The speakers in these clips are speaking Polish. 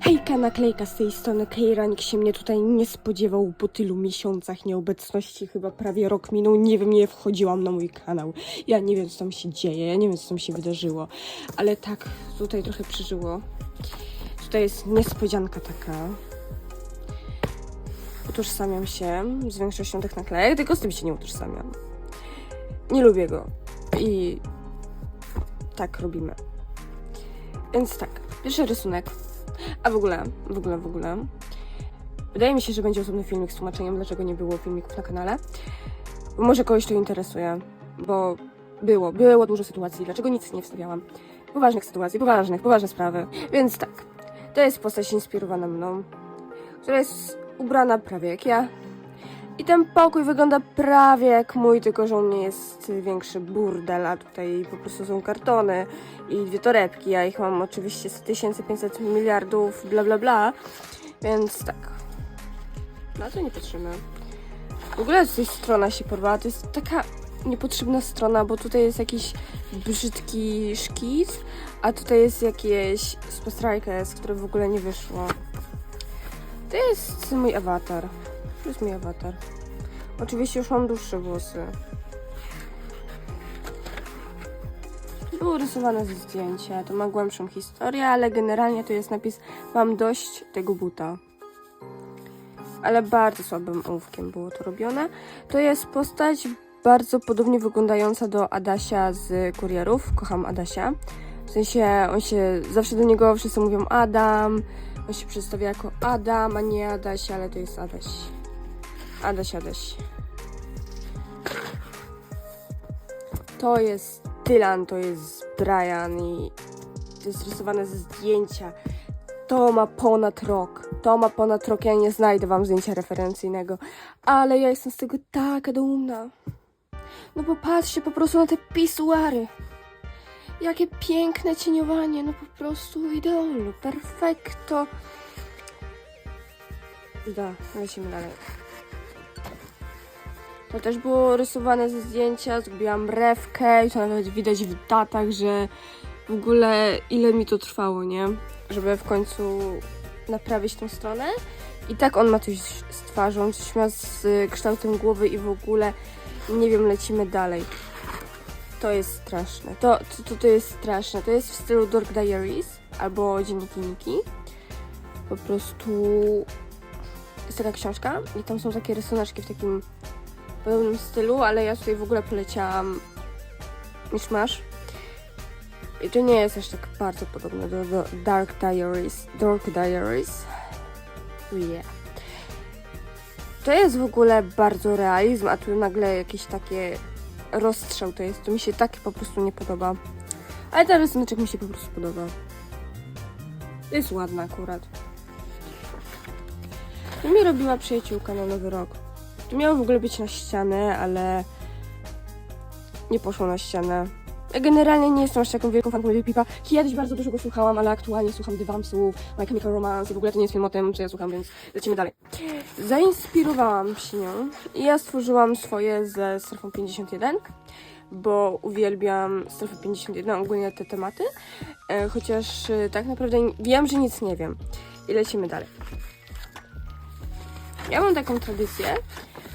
Hejka, naklejka z tej strony Kejra, nikt się mnie tutaj nie spodziewał po tylu miesiącach nieobecności, chyba prawie rok minął, nie wiem, nie wchodziłam na mój kanał. Ja nie wiem, co tam się dzieje, ja nie wiem, co tam się wydarzyło, ale tak, tutaj trochę przeżyło. Tutaj jest niespodzianka taka. Utożsamiam się z większością tych naklejek, tylko z tym się nie utożsamiam. Nie lubię go i tak robimy. Więc tak, pierwszy rysunek. A w ogóle, w ogóle, w ogóle. Wydaje mi się, że będzie osobny filmik z tłumaczeniem, dlaczego nie było filmików na kanale. Może kogoś to interesuje, bo było, było dużo sytuacji, dlaczego nic nie wstawiałam. Poważnych sytuacji, poważnych, poważne sprawy. Więc tak, to jest postać inspirowana mną, która jest ubrana prawie jak ja. I ten pokój wygląda prawie jak mój, tylko że u mnie jest większy burdel, a tutaj po prostu są kartony i dwie torebki. Ja ich mam oczywiście 100 tysięcy, 500 miliardów, bla bla bla. Więc tak. Na to nie patrzymy. W ogóle tutaj strona się porwała. To jest taka niepotrzebna strona, bo tutaj jest jakiś brzydki szkic, a tutaj jest jakieś z które w ogóle nie wyszło. To jest mój awatar. To jest mój awatar. Oczywiście już mam dłuższe włosy. Było rysowane ze zdjęcia, to ma głębszą historię, ale generalnie to jest napis Mam dość tego buta. Ale bardzo słabym ołówkiem było to robione. To jest postać bardzo podobnie wyglądająca do Adasia z kurierów. Kocham Adasia. W sensie on się, zawsze do niego wszyscy mówią Adam. On się przedstawia jako Adam, a nie Adaś, ale to jest Adaś. Adaś, Adaś. To jest Dylan, to jest Brian i to jest rysowane ze zdjęcia. To ma ponad rok. To ma ponad rok. Ja nie znajdę wam zdjęcia referencyjnego, ale ja jestem z tego taka dumna. No popatrzcie po prostu na te pisuary. Jakie piękne cieniowanie, no po prostu idealne, perfekto. Da, lecimy dalej. To też było rysowane ze zdjęcia, zrobiłam rewkę i to nawet widać w datach, że w ogóle ile mi to trwało, nie? Żeby w końcu naprawić tą stronę. I tak on ma coś z twarzą, coś ma z kształtem głowy i w ogóle nie wiem, lecimy dalej. To jest straszne. To, to, to, to jest straszne. To jest w stylu Dork Diaries albo Dzienniki Niki. Po prostu jest taka książka i tam są takie rysunaczki w takim podobnym stylu, ale ja tutaj w ogóle poleciałam niż masz. I to nie jest aż tak bardzo podobne do, do Dark Diaries. Dark Diaries. Yeah. To jest w ogóle bardzo realizm, a tu nagle jakieś takie rozstrzał to jest. To mi się tak po prostu nie podoba. Ale ten rysuneczek mi się po prostu podoba. Jest ładna akurat. To mi robiła przyjaciółka na nowy rok. Miało w ogóle być na ścianę, ale nie poszło na ścianę. Generalnie nie jestem aż taką wielką fanką Lil Peepa. Kiedyś bardzo dużo go słuchałam, ale aktualnie słucham The Vampsów, My Chemical Romance i w ogóle to nie jest film o tym, co ja słucham, więc lecimy dalej. Zainspirowałam się nią i ja stworzyłam swoje ze strefą 51, bo uwielbiam strefę 51, ogólnie te tematy, e, chociaż e, tak naprawdę wiem, że nic nie wiem. I lecimy dalej. Ja mam taką tradycję,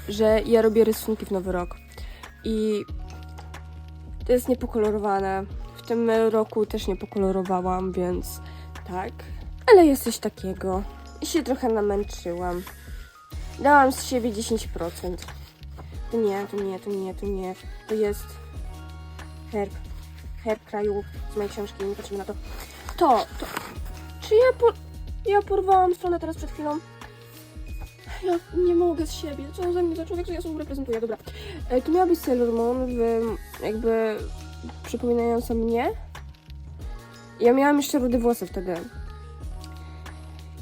że ja robię rysunki w nowy rok i to jest niepokolorowane. W tym roku też nie pokolorowałam, więc tak. Ale jest coś takiego. I się trochę namęczyłam. Dałam z siebie 10%. To nie, to nie, to nie, to nie. To jest herb. Herb kraju z mojej książki, nie patrzymy na to. To, to. Czy ja por... Ja porwałam stronę teraz przed chwilą? Ja nie mogę z siebie. Co za mnie za człowiek, że ja sobą reprezentuję. Dobra. E, tu miała być Sailor Moon, w, jakby przypominająca mnie. Ja miałam jeszcze rude włosy wtedy.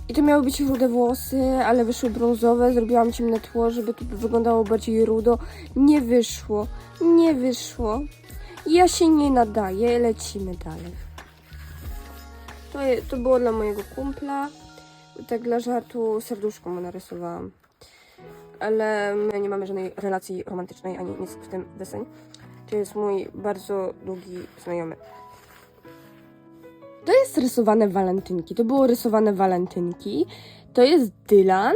I to miały być rude włosy, ale wyszły brązowe. Zrobiłam ciemne tło, żeby to wyglądało bardziej rudo. Nie wyszło. Nie wyszło. Ja się nie nadaję. Lecimy dalej. To, je, to było dla mojego kumpla. Tak dla żartu serduszko mu narysowałam. Ale my nie mamy żadnej relacji romantycznej ani nic w tym deseń. To jest mój bardzo długi znajomy. To jest rysowane walentynki. To było rysowane walentynki. To jest Dylan.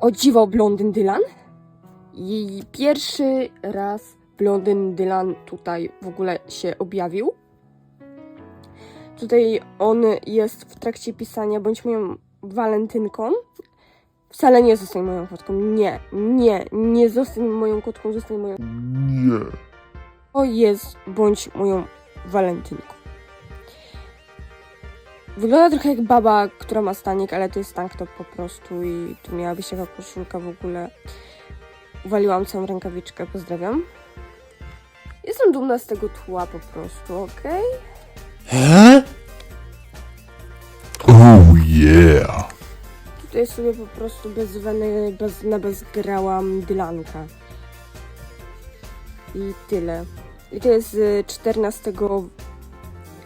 O dziwo, blondyn Dylan. I pierwszy raz blondyn Dylan tutaj w ogóle się objawił. Tutaj on jest w trakcie pisania, bądź moją walentynką. Wcale nie zostań moją kotką. Nie, nie, nie zostań moją kotką, zostań moją. Nie. To jest bądź moją walentynką. Wygląda trochę jak baba, która ma stanik, ale to jest tank top po prostu i tu miała być taka koszulka w ogóle. Uwaliłam całą rękawiczkę, pozdrawiam. Jestem dumna z tego tła po prostu, okej? Huh? Oh yeah. Tutaj sobie po prostu bez weny, bez, na bez grałam Dylanka. I tyle. I to jest y, 14.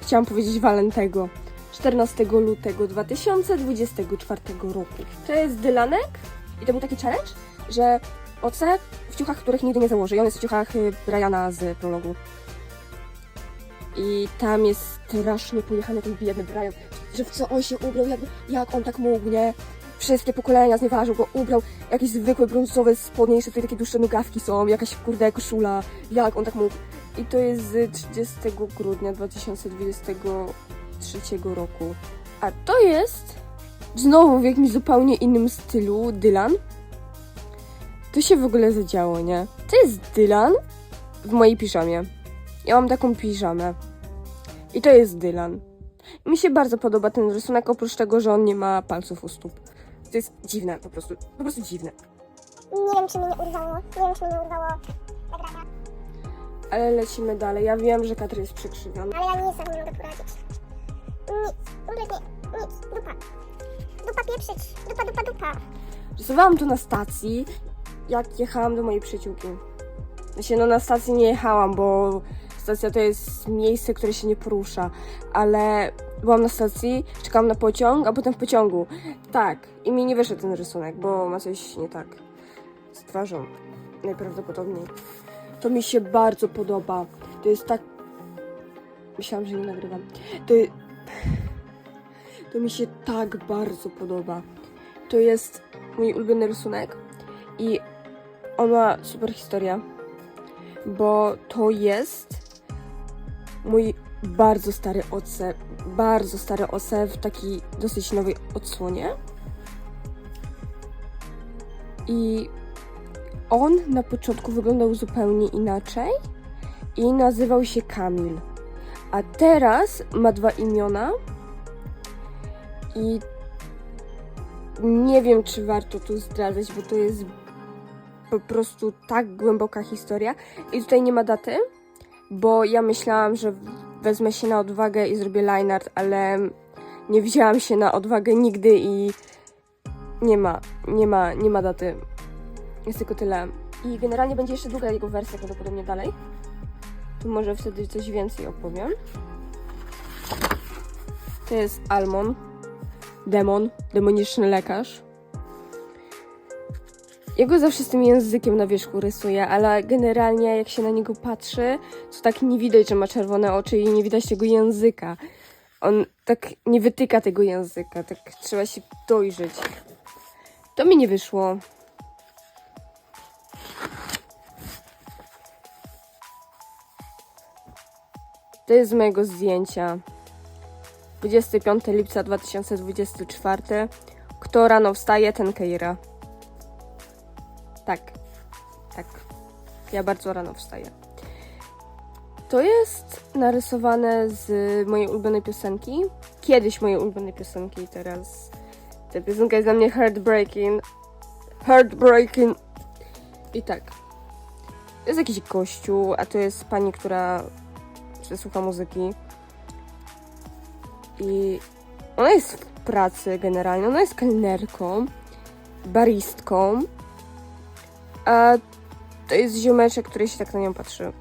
Chciałam powiedzieć Walentego. 14 lutego 2024 roku. To jest Dylanek i to był taki challenge, że oce w ciuchach, których nigdy nie założy. I on jest w ciuchach y, Briana z prologu. I tam jest strasznie pojechany ten biedny Brian, że w co on się ubrał, jak, jak on tak mógł, nie? Wszystkie pokolenia znieważą go, ubrał jakieś zwykłe brązowe spodnie, jeszcze tutaj takie dłuższe nogawki są, jakaś kurde koszula, jak on tak mógł. I to jest z 30 grudnia 2023 roku. A to jest znowu w jakimś zupełnie innym stylu Dylan. To się w ogóle zadziało, nie? To jest Dylan w mojej piżamie. Ja mam taką piżamę. I to jest Dylan. Mi się bardzo podoba ten rysunek, oprócz tego, że on nie ma palców u stóp. To jest dziwne, po prostu. Po prostu dziwne. Nie wiem, czy mnie nie urwało. Nie wiem, czy mnie urwało ta grana. Ale lecimy dalej. Ja wiem, że Katry jest przekrzywiona. Ale ja nic sobie nie mogę poradzić. Nic. Kompletnie nic. Dupa. Dupa pieprzyć. Dupa, dupa, dupa. Rysowałam to na stacji, jak jechałam do mojej przyjaciółki. Znaczy, no na stacji nie jechałam, bo stacja to jest miejsce, które się nie porusza. Ale byłam na stacji, czekałam na pociąg, a potem w pociągu. Tak, i mi nie wyszedł ten rysunek, bo ma coś nie tak z twarzą. Najprawdopodobniej. To mi się bardzo podoba. To jest tak... Myślałam, że nie nagrywam. To, to mi się tak bardzo podoba. To jest mój ulubiony rysunek i on ma super historię, bo to jest mój bardzo stary oce, bardzo stary oce w takiej dosyć nowej odsłonie. I on na początku wyglądał zupełnie inaczej i nazywał się Kamil. A teraz ma dwa imiona i nie wiem, czy warto tu zdradzać, bo to jest po prostu tak głęboka historia. I tutaj nie ma daty, bo ja myślałam, że wezmę się na odwagę i zrobię line art, ale nie wzięłam się na odwagę nigdy i nie ma, nie ma, nie ma daty. Jest tylko tyle. I generalnie będzie jeszcze druga jego wersja prawdopodobnie dalej. To może wtedy coś więcej opowiem. To jest Almon demon, demoniczny lekarz. Jego zawsze z tym językiem na wierzchu rysuje, ale generalnie jak się na niego patrzy, to tak nie widać, że ma czerwone oczy i nie widać tego języka. On tak nie wytyka tego języka, tak trzeba się dojrzeć. To mi nie wyszło. To jest z mojego zdjęcia. 25 lipca 2024. Kto rano wstaje, ten Keira. Tak. Tak. Ja bardzo rano wstaję. To jest narysowane z mojej ulubionej piosenki. Kiedyś mojej ulubionej piosenki, teraz ta piosenka jest dla mnie heartbreaking. Heartbreaking. I tak. To jest jakiś gościu, a to jest pani, która słucha muzyki. I ona jest w pracy generalnie, ona jest kelnerką, baristką, a to jest ziomeczek, który się tak na nią patrzy.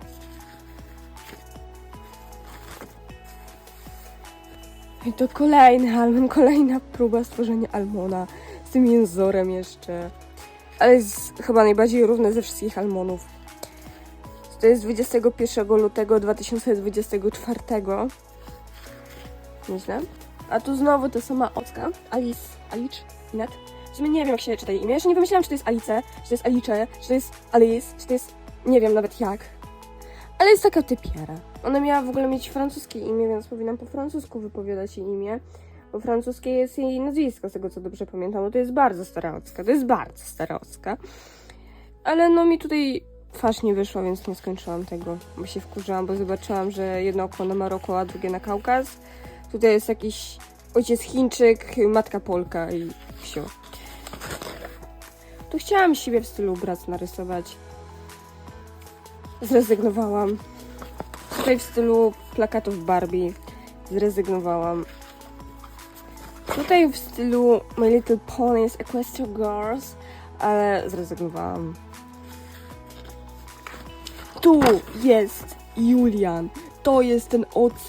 I to kolejny Almon, kolejna próba stworzenia Almona z tym jęzorem jeszcze. Ale jest chyba najbardziej równy ze wszystkich Almonów. To jest 21 lutego 2024. Nieźle. A tu znowu ta sama Ocka. Alice. Alice? Net? Sumie nie wiem, jak się czyta jej imię. Jeszcze nie wymyślałam, czy to jest Alice, czy to jest Alice, czy to jest Alice, czy to jest... Nie wiem nawet jak. Ale jest taka typiara. Ona miała w ogóle mieć francuskie imię, więc powinnam po francusku wypowiadać jej imię. Bo francuskie jest jej nazwisko, z tego co dobrze pamiętam. Bo to jest bardzo stara Ocka. To jest bardzo stara Ocka. Ale no mi tutaj twarz nie wyszła, więc nie skończyłam tego. Bo się wkurzyłam, bo zobaczyłam, że jedno oko na Maroko, a drugie na Kaukaz. Tutaj jest jakiś ojciec Chińczyk, matka Polka i wsio. Tu chciałam siebie w stylu brat narysować. Zrezygnowałam. Tutaj w stylu plakatów Barbie. Zrezygnowałam. Tutaj w stylu My Little Ponies Equestria Girls, ale zrezygnowałam. Tu jest Julian. To jest ten OC,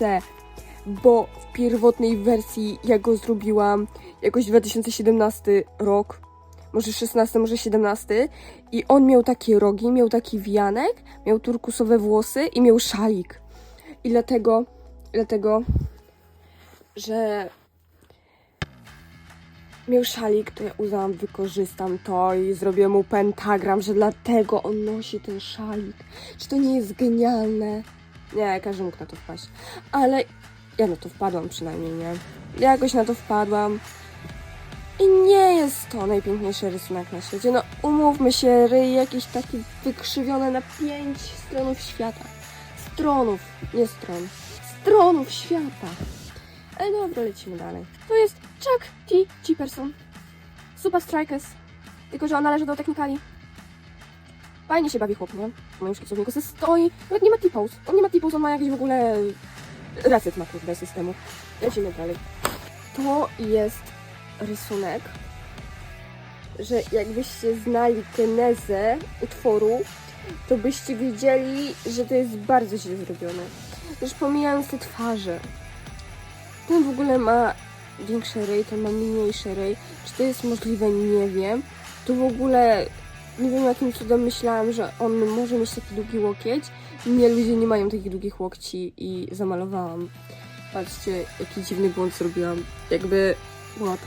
bo w pierwotnej wersji ja go zrobiłam jakoś 2017 rok, może 16, może 17 i on miał takie rogi, miał taki wianek, miał turkusowe włosy i miał szalik. I dlatego, dlatego, że miał szalik, to ja uznałam, wykorzystam to i zrobię mu pentagram, że dlatego on nosi ten szalik. Czy to nie jest genialne? Nie, każdy mógł na to wpaść. Ale ja na to wpadłam przynajmniej, nie? Ja jakoś na to wpadłam. I nie jest to najpiękniejszy rysunek na świecie. No, umówmy się, ryj jakiś taki wykrzywiony na pięć stronów świata. Stronów, nie stron. Stronów świata. Ale dobra, lecimy dalej. To jest Chuck T. Chipperson. Super Strikers. Tylko, że on należy do technikali. Fajnie się bawi chłop, nie? W moim szkicowniku se stoi. Nawet nie ma T-pose. On nie ma T-pose, on ma jakiś w ogóle... Reset ma kurde systemu. Lecimy dalej. To jest rysunek, że jakbyście znali genezę utworu, to byście wiedzieli, że to jest bardzo źle zrobione. Już pomijając te twarze. Ten w ogóle ma większy ryj, ten ma mniejszy ryj. Czy to jest możliwe? Nie wiem. To w ogóle nie wiem jakim cudem myślałam, że on może mieć taki długi łokieć. Nie, ludzie nie mają takich długich łokci i zamalowałam. Patrzcie, jaki dziwny błąd zrobiłam. Jakby... What?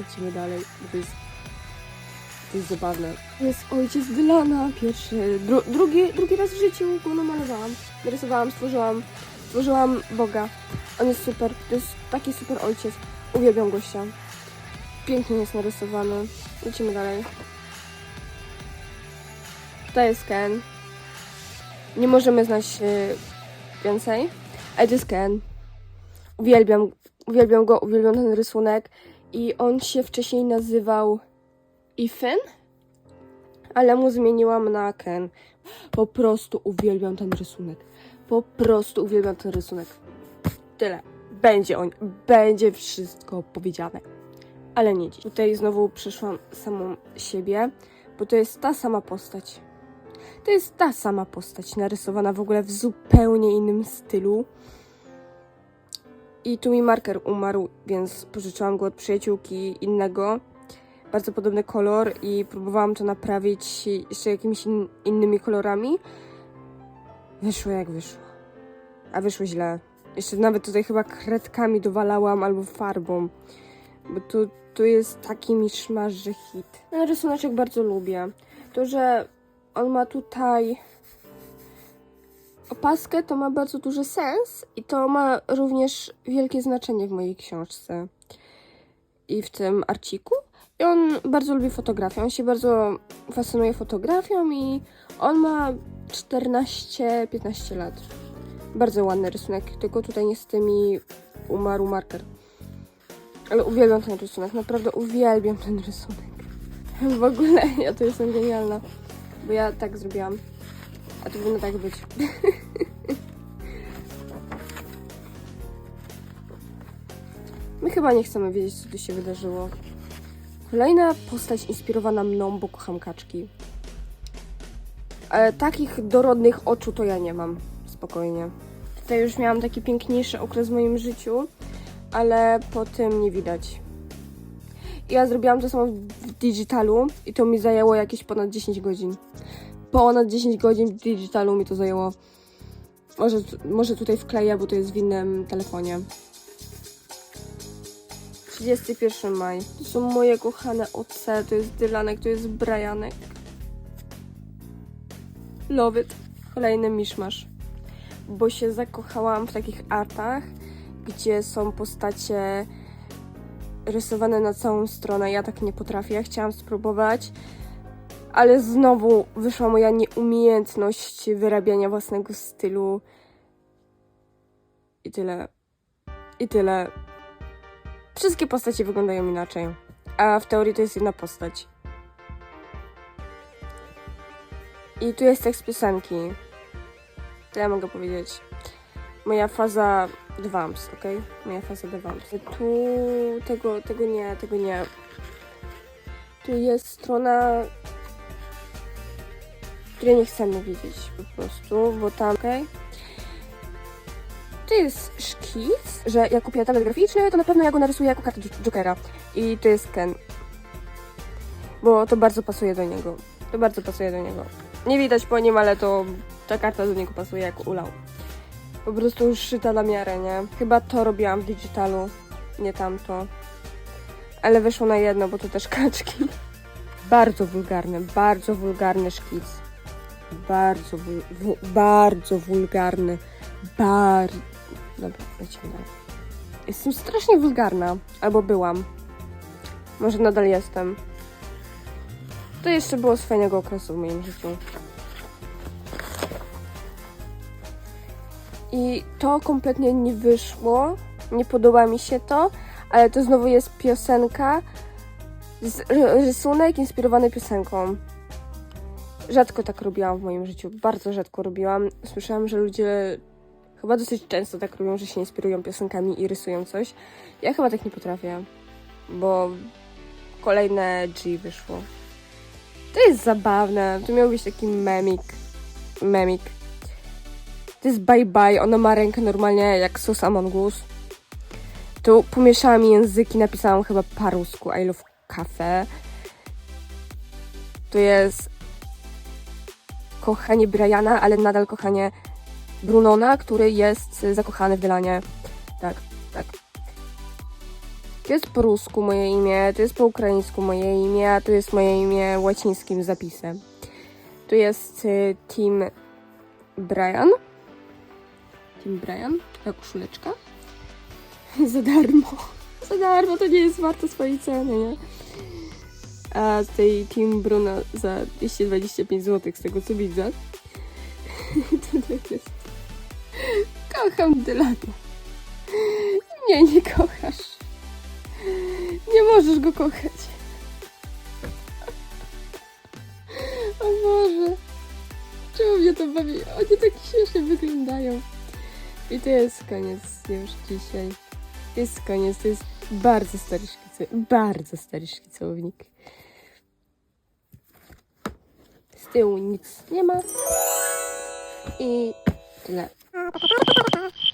Lecimy dalej, bo to jest... To jest zabawne. Jest ojciec Dylana, pierwszy, dru, drugi, drugi raz w życiu go namalowałam. Narysowałam, stworzyłam, stworzyłam Boga. On jest super, to jest taki super ojciec. Uwielbiam gościa. Pięknie jest narysowany. Lecimy dalej. To jest Ken. Nie możemy znać y, więcej, ale to jest Ken. Uwielbiam, uwielbiam go, uwielbiam ten rysunek. I on się wcześniej nazywał Ethan, ale mu zmieniłam na Ken. Po prostu uwielbiam ten rysunek. Po prostu uwielbiam ten rysunek. Tyle. Będzie on, będzie wszystko powiedziane. Ale nie dziś. Tutaj znowu przyszłam samą siebie, bo to jest ta sama postać. To jest ta sama postać, narysowana w ogóle w zupełnie innym stylu. I tu mi marker umarł, więc pożyczyłam go od przyjaciółki innego. Bardzo podobny kolor i próbowałam to naprawić jeszcze jakimiś in, innymi kolorami. Wyszło jak wyszło. A wyszło źle. Jeszcze nawet tutaj chyba kredkami dowalałam albo farbą. Bo tu, tu jest taki miszmasz, że hit. Ten rysuneczek bardzo lubię. To, że on ma tutaj opaskę, to ma bardzo duży sens i to ma również wielkie znaczenie w mojej książce i w tym arciku. I on bardzo lubi fotografię, on się bardzo fascynuje fotografią i on ma 14-15 lat. Bardzo ładny rysunek, tylko tutaj niestety mi umarł marker. Ale uwielbiam ten rysunek, naprawdę uwielbiam ten rysunek. W ogóle ja to jestem genialna, bo ja tak zrobiłam. A to powinno tak być. My chyba nie chcemy wiedzieć, co tu się wydarzyło. Kolejna postać inspirowana mną, bo kocham kaczki. Ale takich dorodnych oczu to ja nie mam. Spokojnie. Tutaj już miałam taki piękniejszy okres w moim życiu, ale po tym nie widać. Ja zrobiłam to samo w digitalu i to mi zajęło jakieś ponad 10 godzin. Ponad 10 godzin w digitalu mi to zajęło. Może, może tutaj wkleję, bo to jest w innym telefonie. 31 maj. To są moje kochane OC, to jest Dylanek, to jest Brianek. Love it. Kolejny miszmasz. Bo się zakochałam w takich artach, gdzie są postacie rysowane na całą stronę. Ja tak nie potrafię, ja chciałam spróbować, ale znowu wyszła moja nieumiejętność wyrabiania własnego stylu. I tyle. I tyle. Wszystkie postacie wyglądają inaczej. A w teorii to jest jedna postać. I tu jest tekst piosenki. Tyle mogę powiedzieć. Moja faza Dwams, ok? Moja faza Dwams. Tu tego, tego nie, tego nie. Tu jest strona, której nie chcemy widzieć po prostu, bo tam, ok? To jest szkic, że jak kupię tablet graficzny, to na pewno ja go narysuję jako kartę Jokera. I to jest Ken. Bo to bardzo pasuje do niego. To bardzo pasuje do niego. Nie widać po nim, ale to ta karta do niego pasuje jak ulał. Po prostu szyta na miarę, nie? Chyba to robiłam w digitalu, nie tamto. Ale wyszło na jedno, bo to też kaczki. Bardzo wulgarny, bardzo wulgarny szkic. Bardzo, wul, wu, bardzo wulgarny. Bar... Dobra, dalej. Jestem strasznie wulgarna. Albo byłam. Może nadal jestem. To jeszcze było z fajnego okresu w moim życiu. I to kompletnie nie wyszło. Nie podoba mi się to, ale to znowu jest piosenka, rysunek inspirowany piosenką. Rzadko tak robiłam w moim życiu, bardzo rzadko robiłam. Słyszałam, że ludzie chyba dosyć często tak robią, że się inspirują piosenkami i rysują coś. Ja chyba tak nie potrafię, bo kolejne G wyszło. To jest zabawne, to miał być taki memik. Memik. To jest bye bye, ona ma rękę normalnie jak sos Among Us. Tu pomieszałam języki, napisałam chyba po rusku I love cafe. To jest kochanie Briana, ale nadal kochanie Brunona, który jest zakochany w Dylanie. Tak, tak. To jest po rusku moje imię, to jest po ukraińsku moje imię, a tu jest moje imię łacińskim zapisem. Tu jest y, Team Brian. Team Brian, taka koszuleczka. Za darmo. Za darmo, to nie jest warte swojej ceny, nie? A tej Team Bruna za 225 zł, z tego co widzę. Tutaj jest. Kocham Dylana. Nie, nie kochasz. Nie możesz go kochać. O Boże. Czemu mnie to bawi? Oni tak śmiesznie wyglądają. I to jest koniec już dzisiaj. Jest koniec. To jest bardzo stary szkice. Bardzo stary szkicownik. Z tyłu nic nie ma. I tyle. 私は私は私です。